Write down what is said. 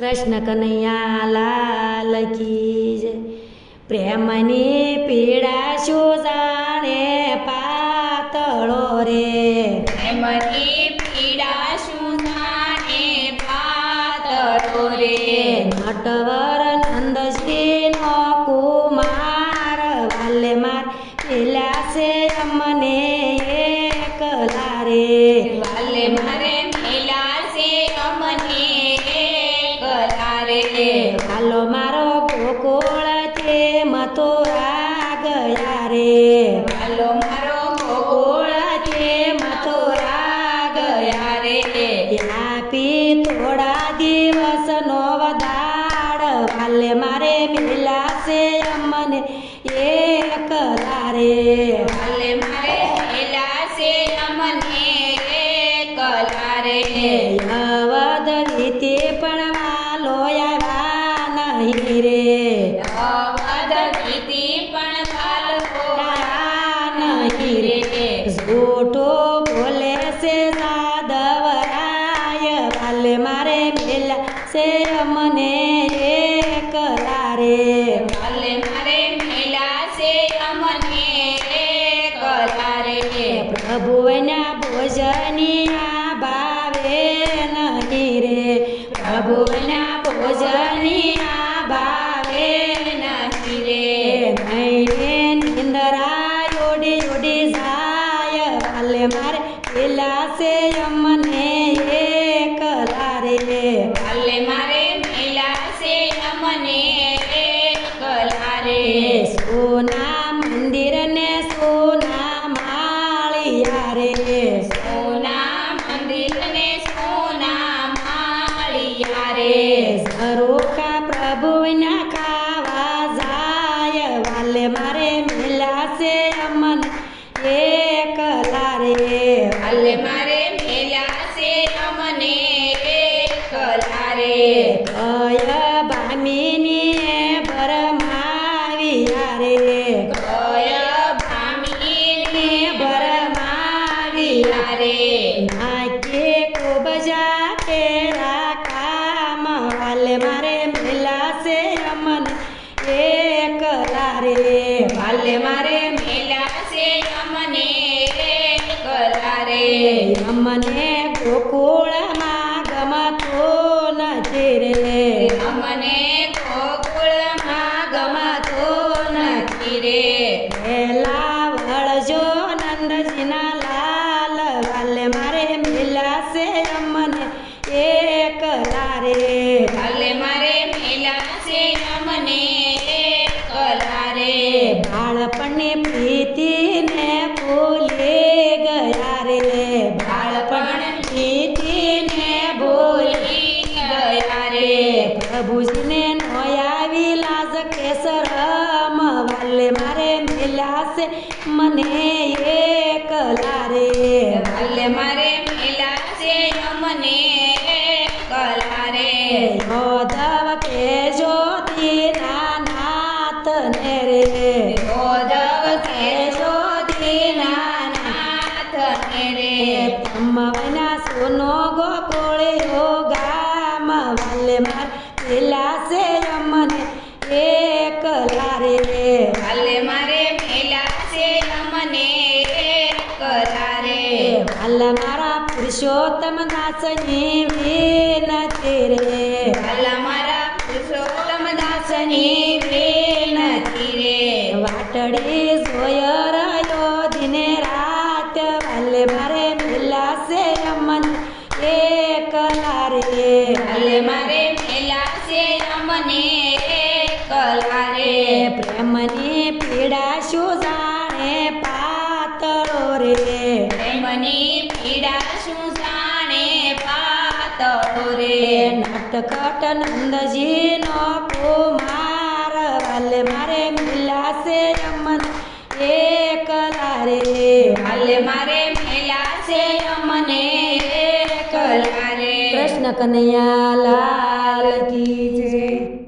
કૃષ્ણ કનૈયા લાલ કી જય. પ્રેમની પીડા શું જાણે? રે વાલો મારો ગોકુળ છે મથુરા ગયા રે આપી થોડા દિવસનો વધાડ વાલે મારે મિલાશે અમને એક રે અવધ કીધી પણ બાળકો નહીં રે જૂઠો બોલે છે સાદવરાય વાલે મારે મેલા છે મને એકલા રે વાલે મારે મેલા છે અમને એકલા રે પ્રભુના ભોજનિયા ભાવે નહીં રે પ્રભુના પેલા છે અમને એકલા રે વાલે મારે મેલા છે અમને એકલા રે સોના મંદિર ને સોના માળિયા રે સોના મંદિર ને સોના માળિયા રે ઝરૂખા પ્રભુના ખાવા જાય. વાલે મારે મિલાશે અમન એકલા રે વાલે મારે મેલા છે અમને એકલા રે કય ભામિની ભરમાવિયા રે કય ભામીને ભરમાવિયા રે નાકે કોબજા કેરા કામ વાલે મારે મિલાશે અમન એકલા રે વાલે મારે મેલા છે અમને એકલા રે અમને ગોકુળમાં ગમતો નથી પ્રભુજીને નોયાવી લાજ કેસરમ વાલે મારે મિલાશે મને એકલા રે વાલે મારે મેલા મને એકલા રે યોધવ કે જ્યોતિના નાથ ને રે. યોધવ કે જ્યોતિના નાથ ને રે. બ્રહ્મવના સોનો ગોકુળ્યો मारा पुरुषोत्तम दास वेल तिरे. मारा पुरुषोत्तम दास वेल रे वाटडे सोयर रायो दिने रात भले मारे मिला से अमन एक लारे. भले मारे मिला से अमन एक लारे. प्रेमने पीड़ा शोजा પાતળો રે. પ્રેમની પીડા શું જાણે પાતળો રે? નટખટ નંદજી નો કુમાર વાલે મારે મિલાશે અમન એકલા રે. વાલે મારે મેલા છે અમને એકલા રે. કૃષ્ણ કનૈયા લાલ કી જય.